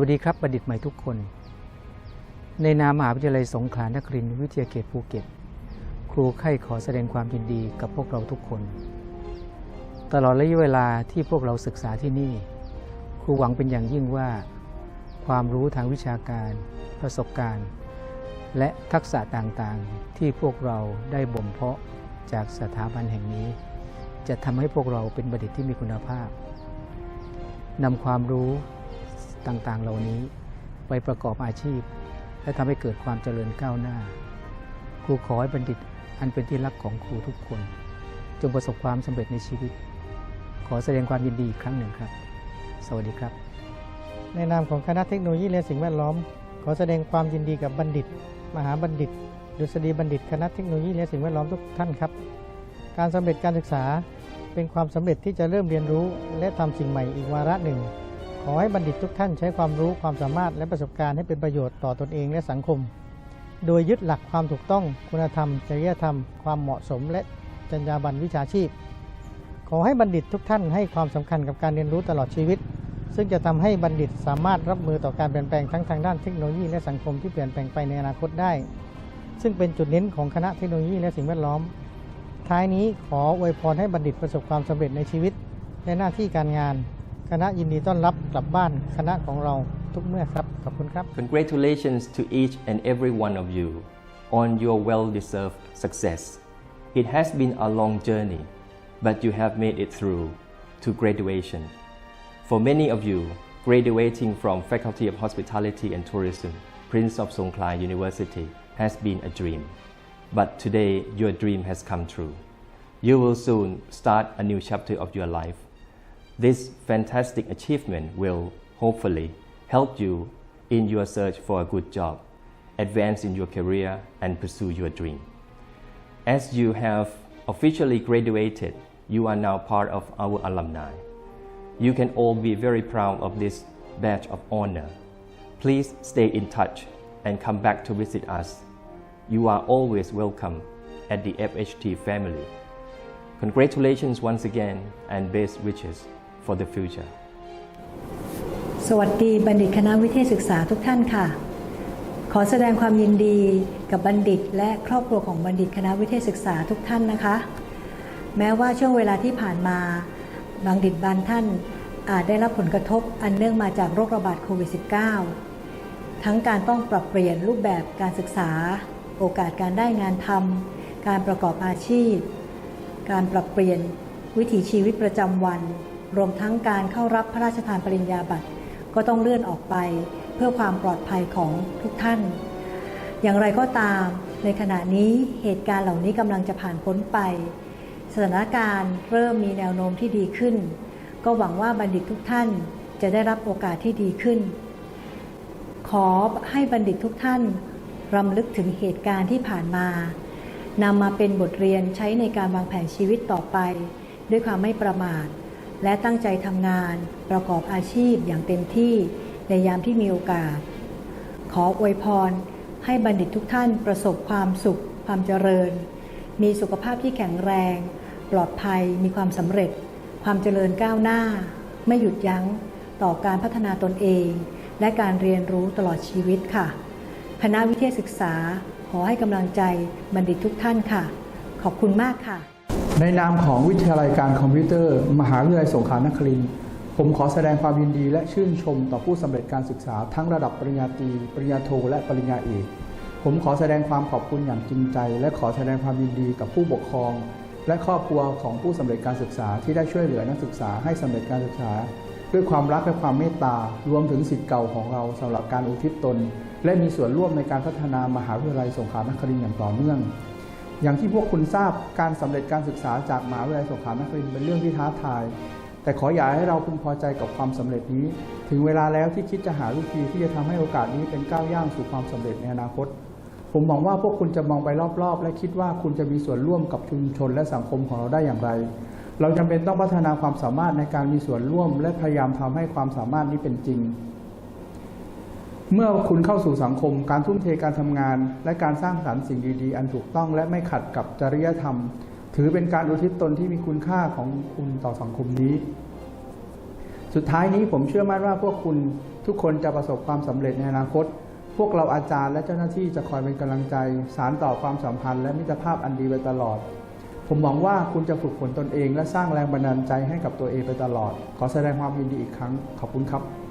วัสดีครับบัณฑิตใหม่ทุกคน ในนามมหาวิทยาลัยสงขลานครินทร์วิทยาเขตภูเก็ต ครูไข้ขอแสดงความยินดีกับพวกเราทุกคน ตลอดระยะเวลาที่พวกเราศึกษาที่นี่ ครูหวังเป็นอย่างยิ่งว่า ความรู้ทางวิชาการ ประสบการณ์ และทักษะต่างๆ ที่พวกเราได้บ่มเพาะจากสถาบันแห่งนี้ จะทำให้พวกเราเป็นบัณฑิตที่มีคุณภาพนำความรู้ ต่างๆ เหล่านี้ไปประกอบอาชีพ และทำให้เกิดความเจริญก้าวหน้า ครูขอให้บัณฑิตอันเป็นที่รักของครูทุกคน จงประสบความสำเร็จในชีวิต ขอแสดงความยินดีอีกครั้งหนึ่งครับ สวัสดีครับ ในนามของคณะเทคโนโลยีและสิ่งแวดล้อม ขอแสดงความยินดีกับบัณฑิต มหาบัณฑิต ดุษฎีบัณฑิต คณะเทคโนโลยีและสิ่งแวดล้อมทุกท่านครับ การสำเร็จการศึกษาเป็นความสำเร็จที่จะเริ่มเรียนรู้ และทำสิ่งใหม่อีกวาระหนึ่ง ขอให้บัณฑิตทุกท่านใช้ความรู้ความสามารถและประสบการณ์ให้เป็นประโยชน์ต่อตนเองและสังคม โดยยึดหลักความถูกต้อง คุณธรรม จริยธรรม ความเหมาะสม และจรรยาบรรณวิชาชีพ ขอให้บัณฑิตทุกท่านให้ความสำคัญกับการเรียนรู้ตลอดชีวิต ซึ่งจะทำให้บัณฑิตสามารถรับมือต่อการเปลี่ยนแปลงทั้งทางด้านเทคโนโลยีและสังคมที่เปลี่ยนแปลงไปในอนาคตได้ ซึ่งเป็นจุดเน้นของคณะเทคโนโลยีและสิ่งแวดล้อม ท้ายนี้ขออวยพรให้บัณฑิตประสบความสำเร็จในชีวิต และหน้าที่การงาน คณะยินดีต้อนรับกลับบ้านคณะของเราทุกเมื่อครับขอบคุณครับ Congratulations to each and every one of you on your well deserved success. It has been a long journey, but you have made it through to graduation. For many of you, graduating from Faculty of Hospitality and Tourism, Prince of Songkhla University, has been a dream. But today, your dream has come true. You will soon start a new chapter of your life. This fantastic achievement will hopefully help you in your search for a good job, advance in your career, and pursue your dream. As you have officially graduated, you are now part of our alumni. You can all be very proud of this badge of honor. Please stay in touch and come back to visit us. You are always welcome at the FHT family. Congratulations once again and best wishes for the future. สวัสดีบัณฑิตคณะวิเทศศึกษาทุกท่านค่ะ ขอแสดงความยินดีกับบัณฑิตและครอบครัวของบัณฑิตคณะวิเทศศึกษาทุกท่านนะคะ แม้ว่าช่วงเวลาที่ผ่านมาบัณฑิตบางท่านอาจได้รับผลกระทบอันเนื่องมาจากโรคระบาดโควิด -19 ทั้งการต้องปรับเปลี่ยนรูปแบบการศึกษา โอกาสการได้งานทำการประกอบอาชีพ การปรับเปลี่ยนวิถีชีวิตประจำวัน รวมทั้งการเข้ารับพระราชทานปริญญาบัตรก็ต้องเลื่อนออกไปเพื่อความปลอดภัยของทุกท่าน อย่างไรก็ตามในขณะนี้เหตุการณ์เหล่านี้กำลังจะผ่านพ้นไป สถานการณ์เริ่มมีแนวโน้มที่ดีขึ้น ก็หวังว่าบัณฑิตทุกท่านจะได้รับโอกาสที่ดีขึ้น ขอให้บัณฑิตทุกท่านรำลึกถึงเหตุการณ์ที่ผ่านมานำมาเป็นบทเรียนใช้ในการวางแผนชีวิตต่อไป ด้วยความไม่ประมาท และตั้งใจทำงานประกอบอาชีพอย่างเต็มที่ในยามที่มีโอกาส ขออวยพร ให้บัณฑิตทุกท่านประสบความสุข ความเจริญ มีสุขภาพที่แข็งแรง ปลอดภัยมีความสำเร็จ ความเจริญก้าวหน้า ไม่หยุดยั้งต่อการพัฒนาตนเอง และการเรียนรู้ตลอดชีวิตค่ะ คณะวิเทศศึกษาขอให้กำลังใจบัณฑิตทุกท่านค่ะ ขอบคุณมากค่ะ ในนามของวิทยาลัยการคอมพิวเตอร์ มหาวิทยาลัยสงขลานครินทร์ผมขอแสดงความยินดีและชื่นชมต่อผู้สำเร็จการศึกษาทั้งระดับปริญญาตรีปริญญาโท และปริญญาเอกผมขอแสดงความขอบคุณอย่างจริงใจ และขอแสดงความยินดีกับผู้ปกครอง และครอบครัวของผู้สำเร็จการศึกษาที่ได้ช่วยเหลือนักศึกษาให้สำเร็จการศึกษา ด้วยความรักและความเมตตารวมถึงสิทธิ์เก่าของเราสำหรับการอุทิศตน และมีส่วนร่วมในการพัฒนามหาวิทยาลัยสงขลานครินทร์อย่างต่อเนื่อง อย่างที่พวกคุณทราบการสำเร็จการศึกษาจากมหาวิทยาลัยสงขลานครินทร์เป็นเรื่องที่ท้าทาย แต่ขออย่าให้เราพึงพอใจกับความสำเร็จนี้ ถึงเวลาแล้วที่คิดจะหาวิธีที่จะทำให้โอกาสนี้เป็นก้าวย่างสู่ความสำเร็จในอนาคต ผมหวังว่าพวกคุณจะมองไปรอบๆ และคิดว่าคุณจะมีส่วนร่วมกับชุมชนและสังคมของเราได้อย่างไร เราจำเป็นต้องพัฒนาความสามารถในการมีส่วนร่วม และพยายามทำให้ความสามารถนี้เป็นจริง เมื่อคุณเข้าสู่สังคม การทุ่มเทการทำงาน และการสร้างสรรค์สิ่งดีๆ อันถูกต้องและไม่ขัดกับจริยธรรม ถือเป็นการอุทิศตนที่มีคุณค่าของคุณต่อสังคมนี้ สุดท้ายนี้ผมเชื่อมั่นว่าพวกคุณทุกคนจะประสบความสำเร็จในอนาคต พวกเราอาจารย์และเจ้าหน้าที่จะคอยเป็นกำลังใจ สารต่อความสัมพันธ์และมิตรภาพอันดีไปตลอด ผมหวังว่าคุณจะฝึกฝนตนเอง และสร้างแรงบันดาลใจให้กับตัวเองไปตลอด ขอแสดงความยินดีอีกครั้ง ขอบคุณครับ